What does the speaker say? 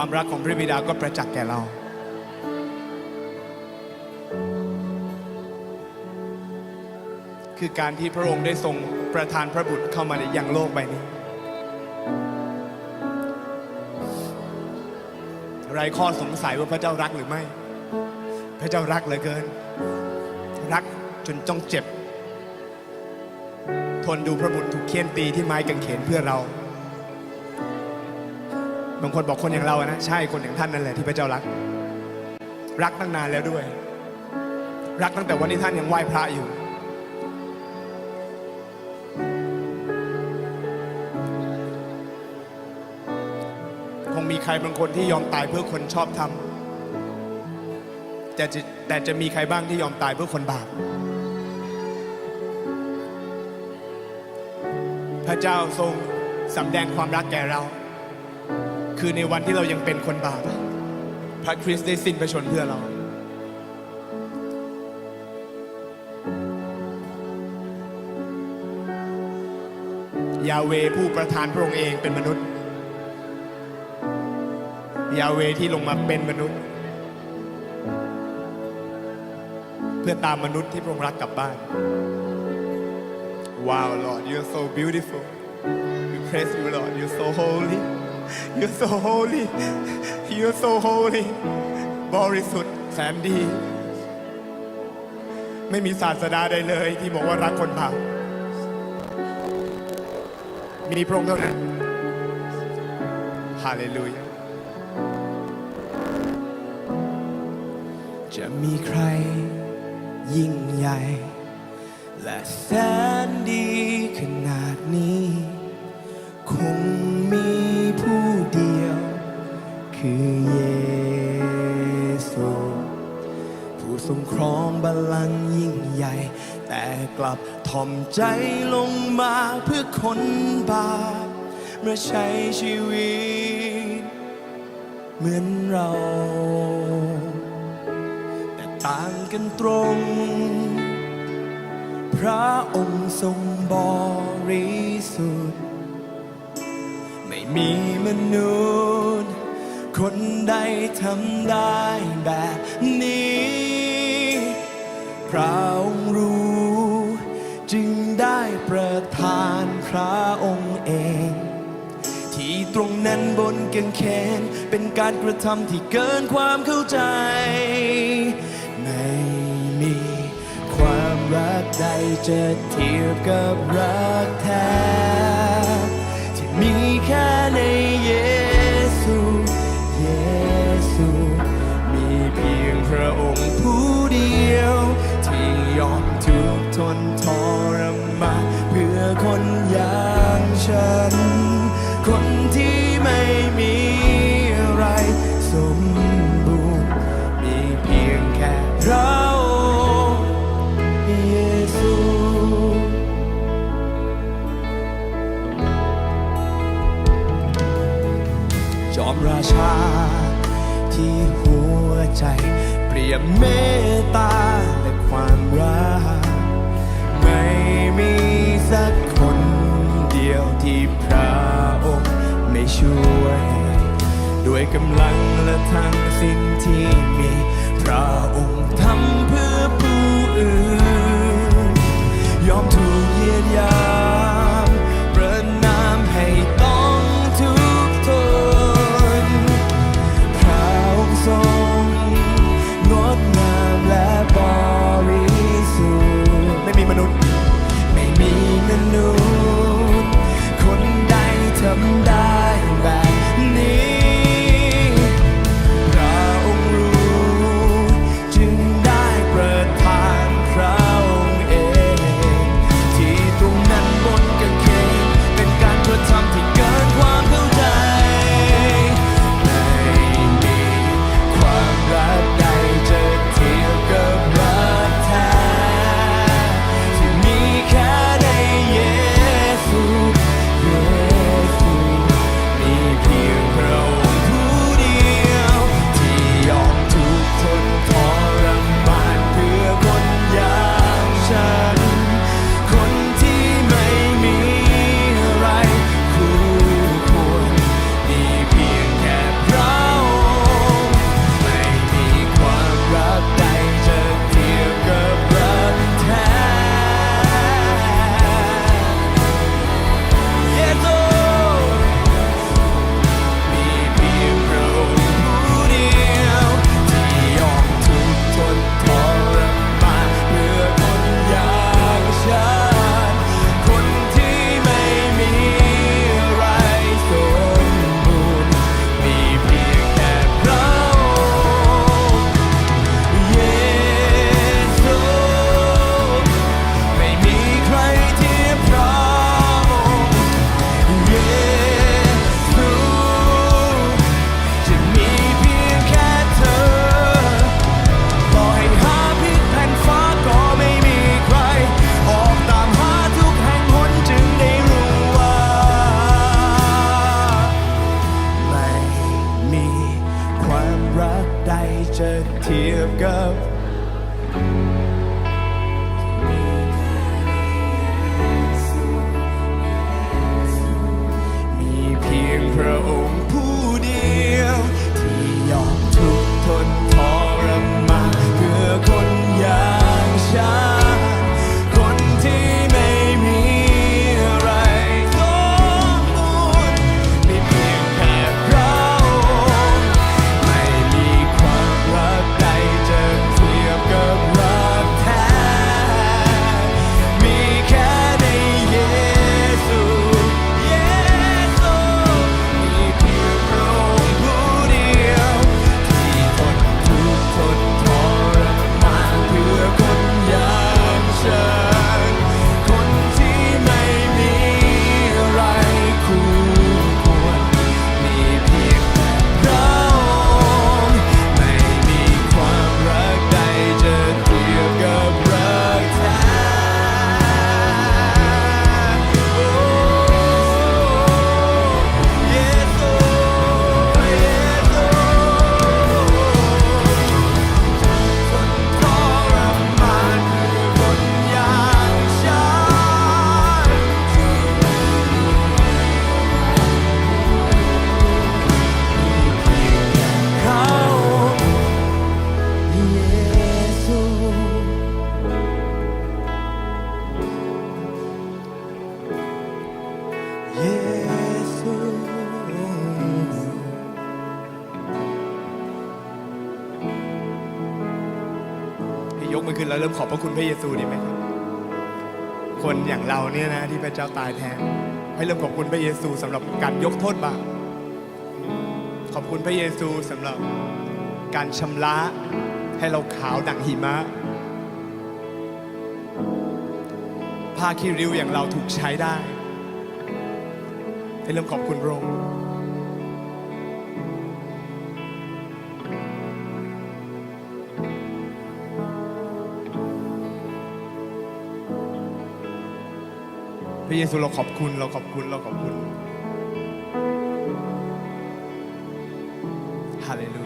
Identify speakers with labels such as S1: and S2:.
S1: ความรักของพระบิดาก็ประจักษ์แก่เราคือการที่พระองค์ได้ทรงประทานพระบุตรเข้ามาในยังโลกใบนี้ ไรข้อสงสัยว่าพระเจ้ารักหรือไม่ พระเจ้ารักเหลือเกิน รักจนต้องเจ็บ ทนดูพระบุตรถูกเคี่ยนตีที่ไม้กางเขนเพื่อเรา บางคนบอกคนอย่างเราอะนะใช่คนอย่างท่านนั่นแหละที่พระเจ้ารัก รักตั้งนานแล้วด้วย รักตั้งแต่วันที่ท่านยังไหว้พระอยู่ คงมีใครบางคนที่ยอมตายเพื่อคนชอบทำแต่จะแต่จะมีใครบ้างที่ยอมตายเพื่อคนบาปพระเจ้าทรงสำแดงความรักแก่เรา คือในวันที่เรายังเป็นคนบาปพระคริสต์ได้สิ้นพระชนเพื่อเรายาเวผู้ประทานพระองค์เองเป็นมนุษย์ ยาเวที่ลงมาเป็นมนุษย์ เพื่อตามมนุษย์ที่พระองค์รักกลับบ้าน Wow Lord you're so beautiful we praise you Lord you're so holy you're so holy you're so holy บริสุทธิ์แสนดี ไม่มีศาสดาใดเลย ที่บอกว่ารักคนบาปมีพระองค์เท่านั้นฮาเลลูยาจะมีใครยิ่งใหญ่ และแสนดีขนาดนี้ คือเยซูผู้ทรงครองบัลลังก์ยิ่งใหญ่ แต่กลับทอมใจลงมาเพื่อคนบาปเมื่อใช้ชีวิต เหมือนเรา แต่ต่างกันตรง พระองค์ทรงบริสุทธิ์ไม่มีมนุษย์ คนใดทำได้แบบนี้ พระองค์รู้ จึงได้ประทานพระองค์เอง ที่ตรงนั้นบนกางเขนเป็นการกระทำที่เกินความเข้าใจ ไม่มีความรักใดจะเทียบกับรักแท้ ที่มีแค่ในเย อย่างฉัน คนที่ไม่มีอะไรสมบูรณ์ มีเพียงแค่เราเยซูจอมราชา ที่หัวใจ เปรียบเมตตาและความรักไม่มีสักคน ที่พระองค์ไม่ช่วย ด้วยกำลังและทั้งสิ่งที่มี พระองค์ทำเพื่อผู้อื่น ยอมถูกเยียดยา คืนเราเริ่มขอบพระคุณพระเยซูดีไหมครับ คนอย่างเราเนี่ยนะที่พระเจ้าตายแทน ให้เริ่มขอบคุณพระเยซูสำหรับการยกโทษบาปขอบคุณพระเยซูสำหรับการชำระให้เราขาวดั่งหิมะผ้าคีริ้วอย่างเราถูกใช้ได้ ให้เริ่มขอบคุณพระองค์ ระเยซูเราขอบคุณเราขอบคุณเราขอบคุณฮาเลลูยา